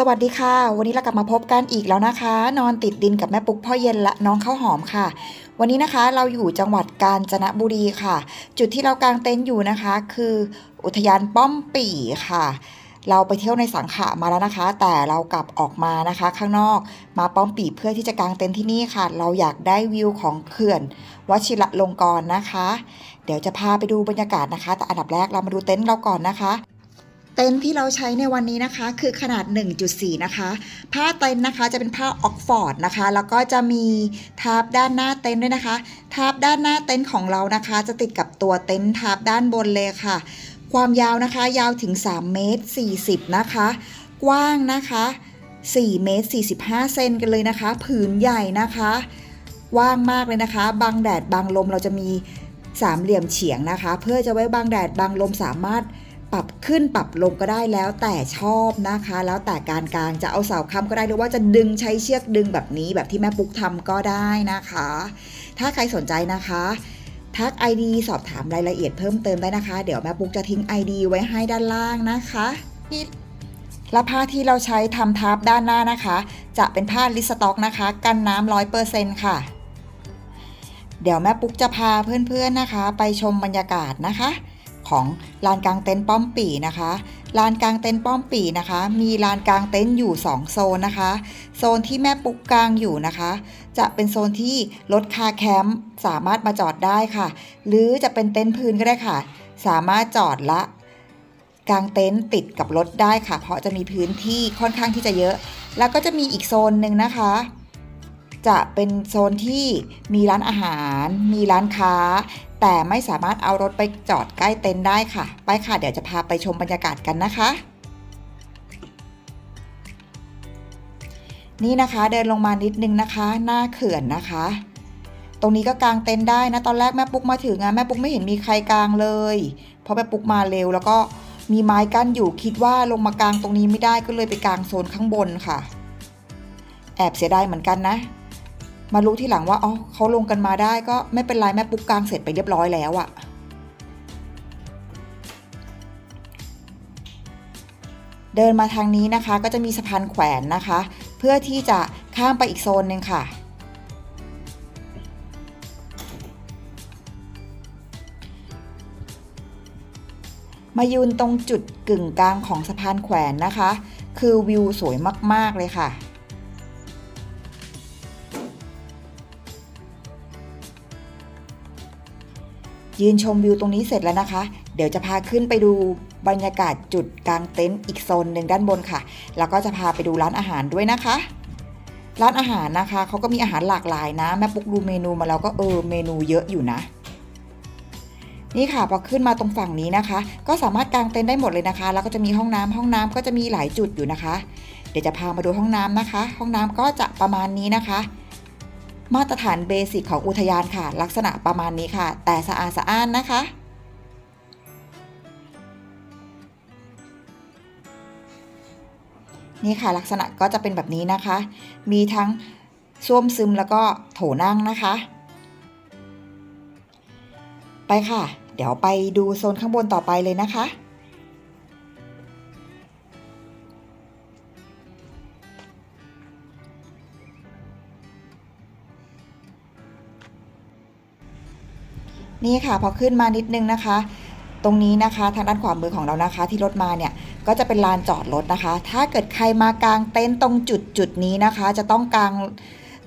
สวัสดีค่ะ วันนี้เรากลับมาพบกันอีกแล้วนะคะ นอนติดดินกับแม่ปุ๊กพ่อเย็นและน้องข้าวหอมค่ะ วันนี้นะคะเราอยู่จังหวัดกาญจนบุรีค่ะ จุดที่เรากางเต็นท์อยู่นะคะ คืออุทยานป้อมปี่ค่ะ เราไปเที่ยวในสังขะมาแล้วนะคะ แต่เรากลับออกมานะคะ ข้างนอกมาป้อมปี่เพื่อที่จะกางเต็นท์ที่นี่ค่ะ เราอยากได้วิวของเขื่อนวชิระลงกรณ์นะคะ เดี๋ยวจะพาไปดูบรรยากาศนะคะ แต่อันดับแรกเรามาดูเต็นท์เราก่อนนะคะ เต็นท์ที่เราใช้ในวันนี้นะคะ คือขนาด 1.4 นะคะ ผ้าเต็นท์นะคะจะเป็นผ้าออกฟอร์ดนะคะ แล้วก็จะมีทาบด้านหน้าเต็นท์ด้วยนะคะ ทาบด้านหน้าเต็นท์ของเรานะคะ จะติดกับตัวเต็นท์ทาบด้านบนเลยค่ะ ความยาวนะคะยาวถึง 3 เมตร 40 นะคะ กว้างนะคะ 4 เมตร 45 เซนกันเลยนะคะ ผืนใหญ่นะคะกว้างมากเลยนะคะ บังแดดบังลมเราจะมีสามเหลี่ยมเฉียงนะคะ เพื่อจะไว้บังแดดบังลมสามารถ ปรับขึ้นปรับลงก็ได้แล้วแต่ชอบนะคะ แล้วแต่การกลางจะเอาเสาค้ำก็ได้หรือว่าจะดึงใช้เชือกดึงแบบนี้แบบที่แม่ปุ๊กทำก็ได้นะคะ ถ้าใครสนใจนะคะทัก ID สอบถามรายละเอียดเพิ่มเติมได้นะคะ เดี๋ยวแม่ปุ๊กจะทิ้ง ID ไว้ให้ด้านล่างนะคะที่และผ้าที่เราใช้ทำทับด้านหน้านะคะ จะเป็นผ้าลิสต็อกนะคะ กันน้ำร้อยเปอร์เซ็นต์ค่ะ เดี๋ยวแม่ปุ๊กจะพาเพื่อนๆนะคะ ไปชมบรรยากาศนะคะ ของลานกลางเต็นท์ป้อมปีนะคะ ลานกลางเต็นท์ป้อมปีนะคะ มีลานกลางเต็นท์อยู่ 2 โซนนะคะ โซนที่แม่ปุ๊กกลางอยู่นะคะ จะเป็นโซนที่รถคาแคมป์สามารถมาจอดได้ค่ะ หรือจะเป็นเต็นท์พื้นก็ได้ค่ะ สามารถจอดละกลางเต็นท์ติดกับรถได้ค่ะ เพราะจะมีพื้นที่ค่อนข้างที่จะเยอะ แล้วก็จะมีอีกโซนหนึ่งนะคะ จะเป็นโซนที่มีร้านอาหาร มีร้านค้า แต่ไม่สามารถเอารถไปจอดใกล้เต็นท์ได้ค่ะ ไปค่ะ เดี๋ยวจะพาไปชมบรรยากาศกันนะคะ นี่นะคะเดินลงมานิดนึงนะคะ หน้าเขื่อนนะคะ ตรงนี้ก็กางเต็นท์ได้นะ ตอนแรกแม่ปุ๊กมาถึงอะแม่ปุ๊กไม่เห็นมีใครกางเลย เพราะแม่ปุ๊กมาเร็วแล้วก็มีไม้กั้นอยู่คิดว่าลงมากางตรงนี้ไม่ได้ก็เลยไปกางโซนข้างบนค่ะ แอบเสียดายเหมือนกันนะ มารู้ที่หลังว่าอ๋อเขาลงกันมาได้ก็ไม่เป็นไรแม่ปุ๊กกลางเสร็จไปเรียบร้อยแล้วอะเดินมาทางนี้นะคะก็จะมีสะพานแขวนนะคะ เพื่อที่จะข้ามไปอีกโซนหนึ่งค่ะ มายืนตรงจุดกึ่งกลางของสะพานแขวนนะคะ คือวิวสวยมาก ๆ เลยค่ะ ยืนชมวิวตรงนี้เสร็จแล้วนะคะ เดี๋ยวจะพาขึ้นไปดูบรรยากาศจุดกลางเต็นท์อีกโซนหนึ่งด้านบนค่ะ แล้วก็จะพาไปดูร้านอาหารด้วยนะคะ ร้านอาหารนะคะเขาก็มีอาหารหลากหลายนะ แม่ปุ๊กดูเมนูมาแล้วก็เออเมนูเยอะอยู่นะ นี่ค่ะพอขึ้นมาตรงฝั่งนี้นะคะ ก็สามารถกางเต็นท์ได้หมดเลยนะคะ แล้วก็จะมีห้องน้ำห้องน้ำก็จะมีหลายจุดอยู่นะคะ เดี๋ยวจะพามาดูห้องน้ำนะคะ ห้องน้ำก็จะประมาณนี้นะคะ มาตรฐานเบสิกของอุทยานค่ะ ลักษณะประมาณนี้ค่ะ แต่สะอาดสะอ้านนะคะ นี่ค่ะลักษณะก็จะเป็นแบบนี้นะคะ มีทั้งส้วมซึมแล้วก็โถนั่งนะคะ ไปค่ะ เดี๋ยวไปดูโซนข้างบนต่อไปเลยนะคะ นี่ค่ะพอขึ้นมานิดนึงนะคะ ตรงนี้นะคะทางด้านขวามือของเรานะคะ ที่รถมาเนี่ยก็จะเป็นลานจอดรถนะคะ ถ้าเกิดใครมากางเต็นท์ตรงจุดจุดนี้นะคะ จะต้องกาง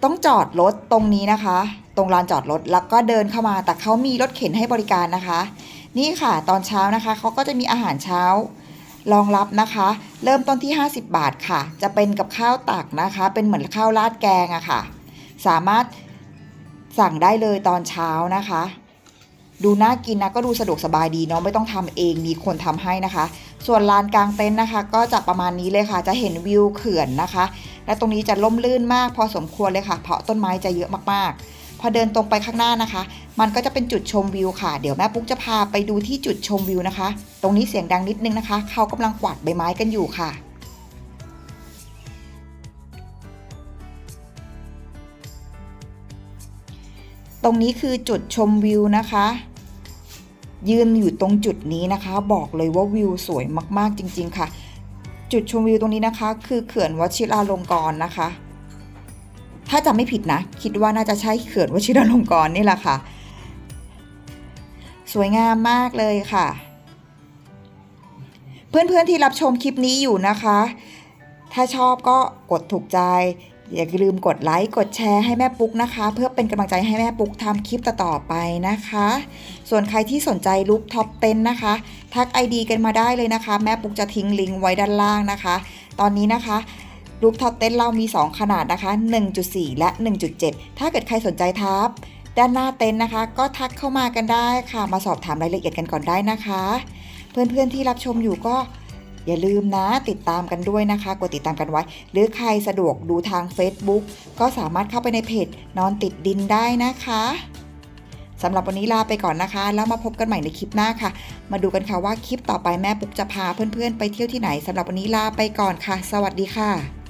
ต้องจอดรถตรงนี้นะคะ ตรงลานจอดรถแล้วก็เดินเข้ามาแต่เขามีรถเข็นให้บริการนะคะ นี่ค่ะตอนเช้านะคะเขาก็จะมีอาหารเช้ารองรับนะคะ เริ่มต้นที่ 50 บาทค่ะ จะเป็นกับข้าวตักนะคะ เป็นเหมือนข้าวราดแกงอะค่ะ สามารถสั่งได้เลยตอนเช้านะคะ ดูน่ากินนะก็ดูสะดวกสบายดีเนาะไม่ต้องทำเองมีคนทำให้นะคะ ส่วนลานกลางเต็นท์นะคะ ก็จะประมาณนี้เลยค่ะ จะเห็นวิวเขื่อนนะคะ และตรงนี้จะล่มลื่นมากพอสมควรเลยค่ะ เพราะต้นไม้จะเยอะมากๆ พอเดินตรงไปข้างหน้านะคะ มันก็จะเป็นจุดชมวิวค่ะ เดี๋ยวแม่ปุ๊กจะพาไปดูที่จุดชมวิวนะคะ ตรงนี้เสียงดังนิดนึงนะคะ เขากำลังกวาดใบไม้กันอยู่ค่ะตรงนี้คือจุดชมวิวนะคะ ยืนอยู่ตรงจุดนี้นะคะ บอกเลยว่าวิวสวยมากๆจริง ๆ ค่ะ จุดชมวิวตรงนี้นะคะ คือเขื่อนวชิราลงกรณ์นะคะ ถ้าจำไม่ผิดนะ คิดว่าน่าจะใช่เขื่อนวชิราลงกรณ์นี่แหละค่ะ สวยงามมากเลยค่ะ เพื่อนๆที่รับชมคลิปนี้อยู่นะคะ ถ้าชอบก็กดถูกใจ อย่าลืมกดไลค์กดแชร์ให้แม่ปุ๊กนะคะ เพื่อเป็นกำลังใจให้แม่ปุ๊กทำคลิปต่อๆไปนะคะ ส่วนใครที่สนใจรูปท็อปเต็นนะคะ ทัก ID กันมาได้เลยนะคะ แม่ปุ๊กจะทิ้งลิงก์ไว้ด้านล่างนะคะ ตอนนี้นะคะรูปท็อปเต็นเรามี 2 ขนาดนะคะ 1.4 และ 1.7 ถ้าเกิดใครสนใจทับด้านหน้าเต็นท์นะคะ ก็ทักเข้ามากันได้ค่ะ มาสอบถามรายละเอียดกันก่อนได้นะคะ เพื่อนๆที่รับชมอยู่ก็ อย่าลืมนะติดตามกันด้วยนะคะกดติดตามกันไว้ หรือใครสะดวกดูทาง Facebook ก็สามารถเข้าไปในเพจนอนติดดินได้นะคะสำหรับวันนี้ลาไปก่อนนะคะ แล้วมาพบกันใหม่ในคลิปหน้าค่ะ มาดูกันค่ะว่าคลิปต่อไปแม่ปุ๊กจะพาเพื่อนๆ ไปเที่ยวที่ไหนสำหรับวันนี้ลาไปก่อนค่ะ สวัสดีค่ะ